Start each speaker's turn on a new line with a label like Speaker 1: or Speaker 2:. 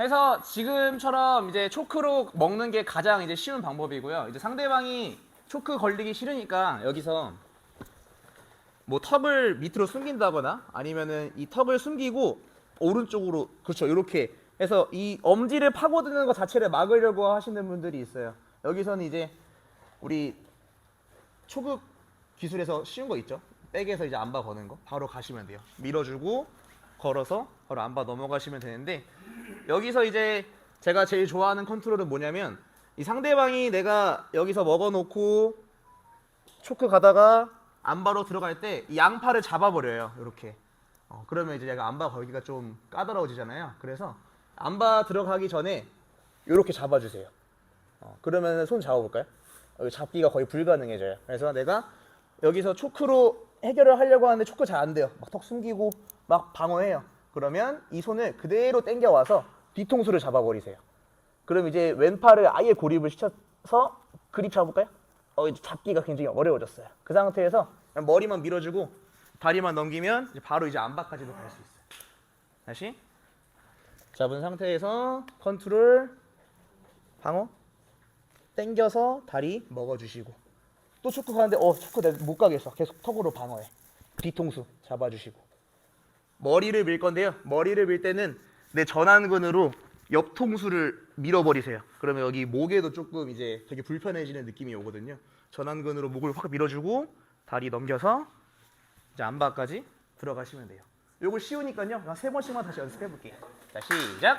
Speaker 1: 해서 지금처럼 이제 초크로 먹는 게 가장 이제 쉬운 방법이고요. 이제 상대방이 초크 걸리기 싫으니까 여기서 뭐 턱을 밑으로 숨긴다거나 아니면은 이 턱을 숨기고 오른쪽으로 그렇죠 이렇게 해서 이 엄지를 파고드는 것 자체를 막으려고 하시는 분들이 있어요. 여기서는 이제 우리 초급 기술에서 쉬운 거 있죠. 백에서 이제 안바 거는 거 바로 가시면 돼요. 밀어주고 걸어서 바로 안바 넘어가시면 되는데 여기서 이제 제가 제일 좋아하는 컨트롤은 뭐냐면 이 상대방이 내가 여기서 먹어놓고 초크 가다가 안바로 들어갈 때 이 양팔을 잡아버려요. 이렇게. 어, 그러면 이제 얘가 안바 걸기가 좀 까다로워지잖아요. 그래서 안바 들어가기 전에 이렇게 잡아주세요. 어, 그러면 손 잡아볼까요? 여기 잡기가 거의 불가능해져요. 그래서 내가 여기서 초크로 해결을 하려고 하는데 초크 잘 안 돼요. 막 턱 숨기고 막 방어해요. 그러면 이 손을 그대로 당겨 와서 뒤통수를 잡아버리세요. 그럼 이제 왼팔을 아예 고립을 시켜서 그립 잡을까요? 어, 이제 잡기가 굉장히 어려워졌어요. 그 상태에서 머리만 밀어주고 다리만 넘기면 이제 바로 이제 안바까지도 갈 수 있어요. 다시 잡은 상태에서 컨트롤 방어 당겨서 다리 먹어주시고 또 초크 가는데 어 초크 내가 못 가겠어 계속 턱으로 방어해 뒤통수 잡아주시고 머리를 밀 건데요. 머리를 밀 때는 내 전완근으로 옆 통수를 밀어버리세요. 그러면 여기 목에도 조금 이제 되게 불편해지는 느낌이 오거든요. 전완근으로 목을 확 밀어주고 다리 넘겨서 이제 안바까지 들어가시면 돼요. 요거 쉬우니까요. 한세 번씩만 다시 연습해 볼게요. 자 시작